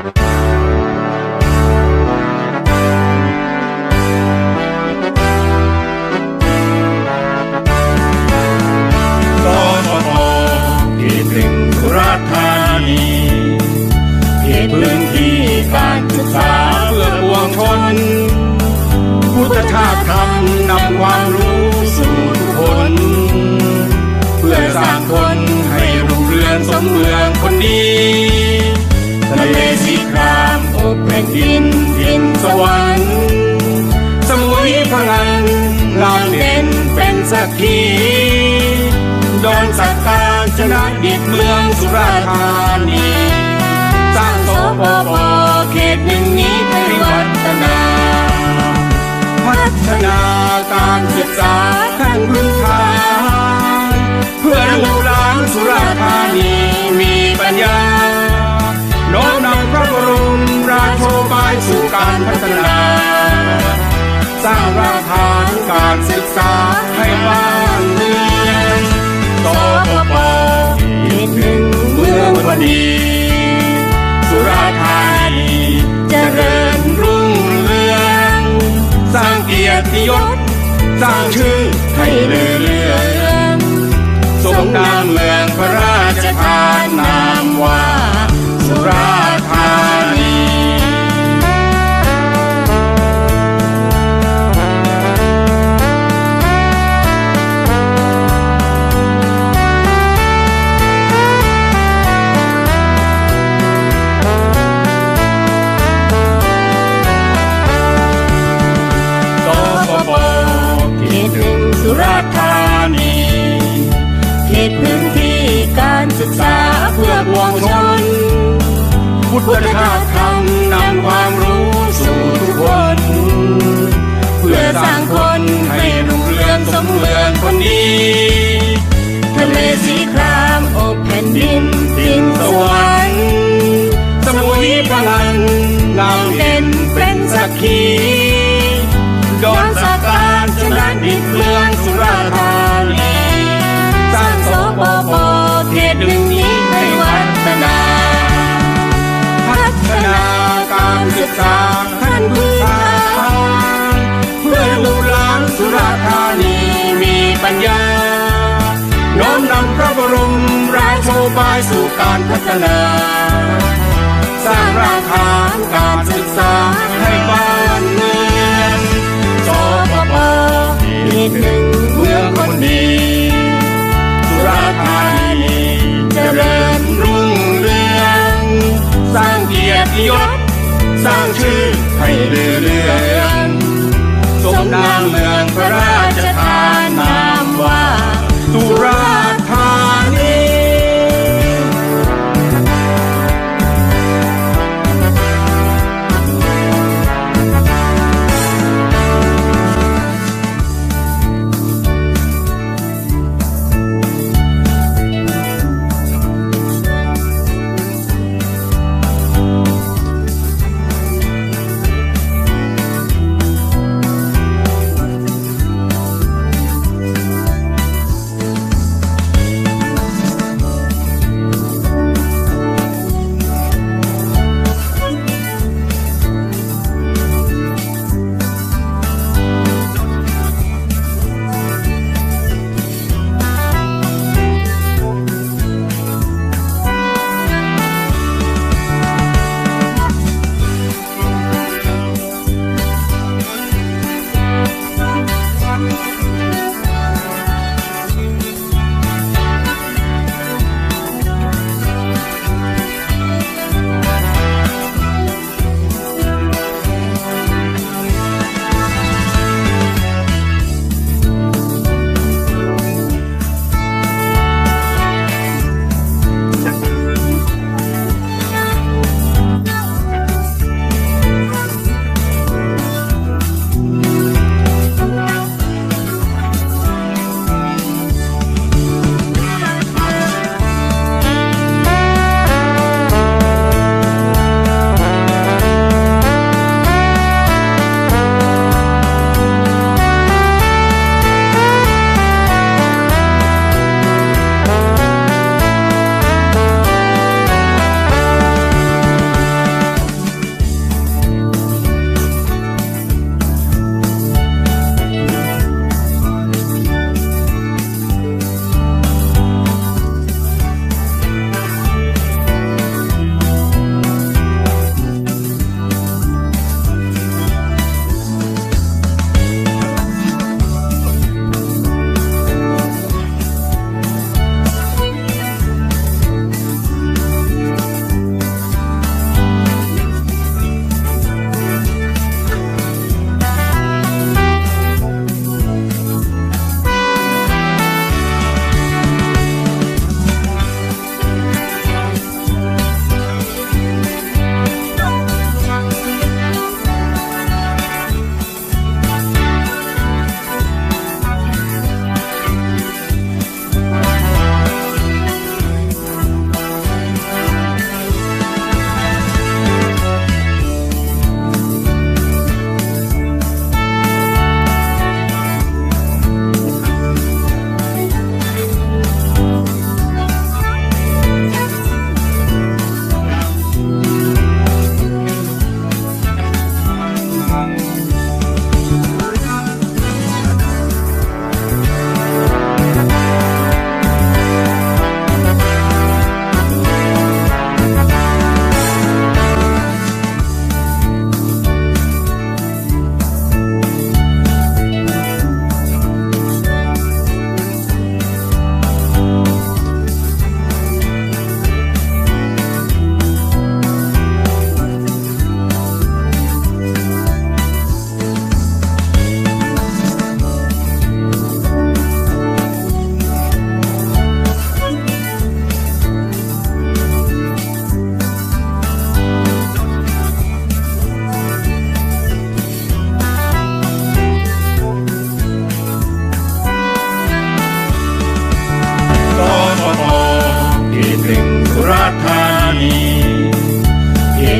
สปปเขตหนึ่งสุราษฎร์ธานีเขตพื้นที่การศึกษาเพื่อปวงชนพุทธชาติธรรมนำความรู้สู่คนเพื่อสร้างคนให้รุ่งเรืองสมเมืองคนดี กแผ่นดินดินสวรรค์สมุยพลังเราเด่นเป็นสักขีดอนสักการชนะดิบเมืองสุราธานีสร้างโสปปเขตหนึ่งนี้ให้วัฒนา พัฒนาการศึกษาขั้นพื้นฐานเพื่อลูกหลานสุราธานีมีปัญญา บายสู่การพัฒนา สร้างรากฐานการศึกษาให้บ้านเมืองสปปอีกหนึ่งเมืองพอดีสุราธานีเจริญรุ่งเรือง สร้างเกียรติยศ สร้างชื่อให้เลือเรืองสมนามเมือง ศึกษาเพื่อปวงชนพุทธชาธรรมนำความรู้สู่ทุกคน เพื่อสร้างคนให้รุ่งเรืองสมเมืองคนดีทะเลสีครามอกแผ่นดินดินสวรรค์สมุยพลันเราเด่นเป็นสักขี หนึ่งนี้ให้วัฒนา พัฒนาการศึกษาขั้นพื้นฐานเพื่อลูกหลานสุราธานีมีปัญญา น้อมนำพระบรมราโชบายสู่การพัฒนา สร้างรากฐานการศึกษาให้บ้านเมืองสปปอีกหนึ่งเมืองคนดี ยรติยศ สร้างชื่อให้เลือเรืองสมนามเมืองพระรา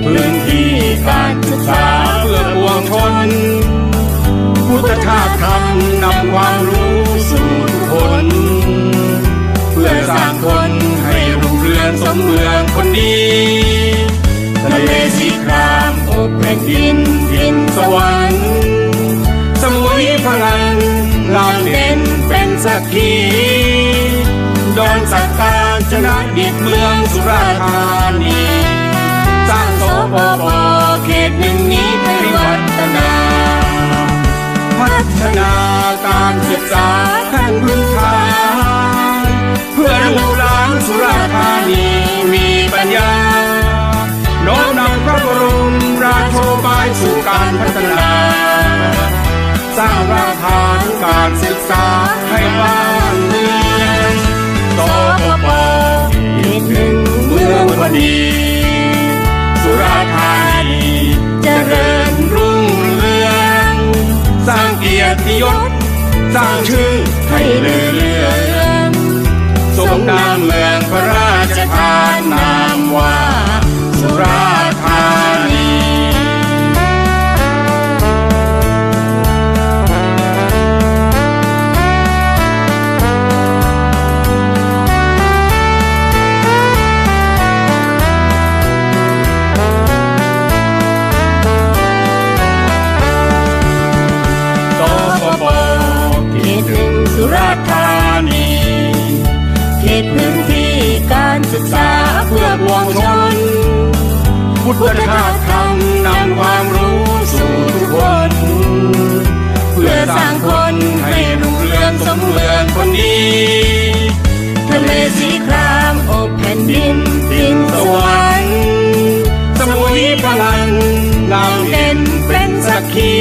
พื้นที่การศึกษาเพื่อปวงชน พุทธชาติธรรมนำความรู้สู่ทุกคน เพื่อสร้างคนให้รุ่งเรืองสมเมืองคนดีทะเลสีครามอกแผ่นดินดินสวรรค์สมุยพลังลางเด่นเป็นสักขีดอนสักการชนะดิดเมืองสุราธานีางสปปเขตหนึ่งนี้ให้วัฒนา พัฒนาการศึกษาขั้นพื้นฐานเพื่อลูกหลานสุราษฎร์ธานีมีปัญญาน้อมนำพระบรมราโชบายสู่การพัฒนา สร้างรากฐานการศึกษาให้บ้านเมืองสปปเขตหนึ่งเมืองพอดี ติยศสร้างชื่อให้เลื่อเรืองสมนามเมือง ตพื้นที่การศึกษาเพื่อปวงชนพุทธชาติธรรมนำความรู้สู่ทุกคน เพื่อสร้างคนให้รุ่งเรืองสมเมืองคนดีทะเลสีครามอกแผ่นดินดินสวรรค์สมุยพลังนาเด่นเป็นสักขี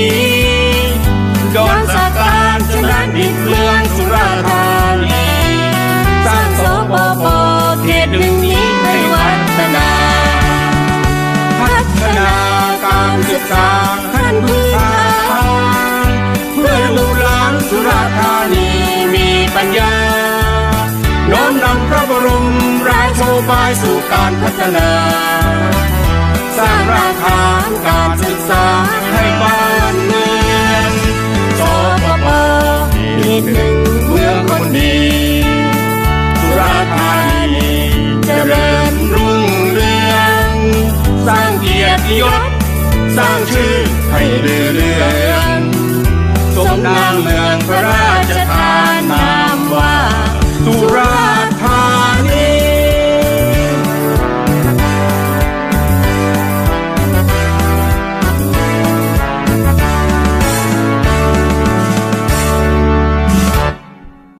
เขตหนึ่งนี้ให้วัฒนา พัฒนาการศึกษาขั้นพื้นฐานเพื่อลูกหลานสุราธานีมีปัญญา น้อมนำพระบรมราโชบายสู่การพัฒนา สร้างชื่อให้เลื่อเรืองสมนามเมืองพระราชทาน